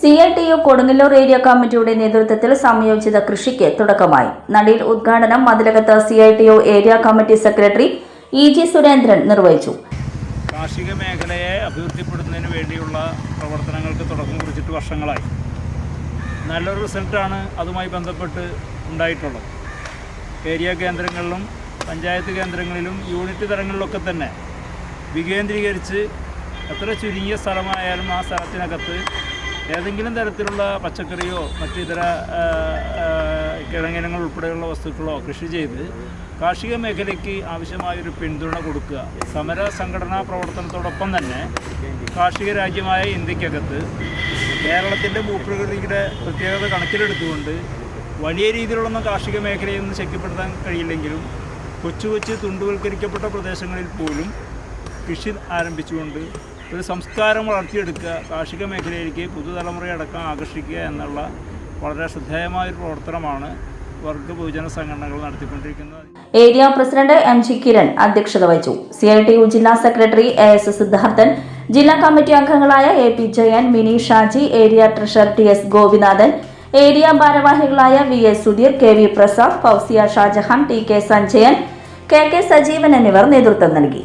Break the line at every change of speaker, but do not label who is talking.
C I T U Kodungallur area കമ്മിറ്റിയുടെ നേതൃത്വത്തിൽ സംയോജിത കൃഷിക്ക് തുടക്കമായി. നടിയിൽ ഉദ്ഘാടനം മതിലകത്ത് C I T U area committee secretary E G Surendran നിർവഹിച്ചു.
കാർഷിക മേഖലയെ അഭിവൃദ്ധിപ്പെടുത്തുന്നതിന് വേണ്ടിയുള്ള പ്രവർത്തനങ്ങൾക്ക് തുടക്കം കുറിച്ചിട്ട് വർഷങ്ങളായി. നല്ലൊരു റിസൾട്ടാണ് അതുമായി ബന്ധപ്പെട്ട് ഉണ്ടായിട്ടുള്ളത്. ഏരിയ കേന്ദ്രങ്ങളിലും പഞ്ചായത്ത് കേന്ദ്രങ്ങളിലും യൂണിറ്റ് തലങ്ങളിലൊക്കെ തന്നെ വികേന്ദ്രീകരിച്ച് എത്ര ചുരുങ്ങിയ സ്ഥലമായാലും ആ സ്ഥലത്തിനകത്ത് ഏതെങ്കിലും തരത്തിലുള്ള പച്ചക്കറിയോ മറ്റു ഇതര കിഴങ്ങിനങ്ങൾ ഉൾപ്പെടെയുള്ള വസ്തുക്കളോ കൃഷി ചെയ്ത് കാർഷിക മേഖലയ്ക്ക് ആവശ്യമായൊരു പിന്തുണ കൊടുക്കുക. സമര സംഘടനാ പ്രവർത്തനത്തോടൊപ്പം തന്നെ കാർഷിക രാജ്യമായ ഇന്ത്യക്കകത്ത് കേരളത്തിന്റെ ഭൂപ്രകൃതിയുടെ പ്രത്യേകത കണക്കിലെടുത്തുകൊണ്ട് വലിയ രീതിയിലുള്ള കാർഷിക മേഖലയൊന്നും ശക്തിപ്പെടുത്താൻ കഴിയില്ലെങ്കിലും കൊച്ചു കൊച്ചു തുണ്ടുവൽക്കരിക്കപ്പെട്ട പ്രദേശങ്ങളിൽ പോലും കൃഷി ആരംഭിച്ചുകൊണ്ട് ഒരു സംസ്കാരം വളർത്തിയെടുക്കുക കാർഷിക മേഖലയിലേക്ക് പുതുതലമുറയെ അടക്കം ആകർഷിക്കുക എന്നുള്ള വളരെ ശ്രദ്ധേയമായൊരു പ്രവർത്തനമാണ് വർഗ സംഘടനകൾ നടത്തിക്കൊണ്ടിരിക്കുന്നത്.
Area president M G Kiran അധ്യക്ഷത വഹിച്ചു. സി ഐ ടി യു ജില്ലാ സെക്രട്ടറി എ എസ് സിദ്ധാർത്ഥൻ ജില്ലാ കമ്മിറ്റി അംഗങ്ങളായ A P Jayan Mini Shaji area treasurer T S Gopinathan area ഭാരവാഹികളായ V S Sudheer K V Prasad Fousiya Shajahan T K Sanjayan K K Sajeevan എന്നിവർ നേതൃത്വം നൽകി.